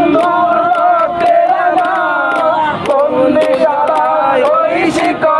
সুন্দর তেরা বন্দি সারা ওই শিকড়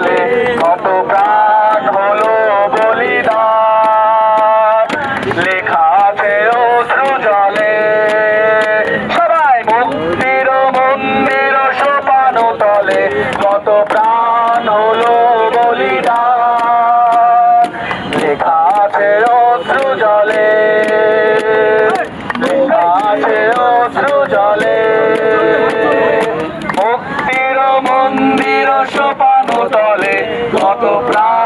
আছে অশ্রু জলে। লেখা আছে অশ্রু জলে। মুক্তির মন্দির সোপানো তলে কত প্রাণ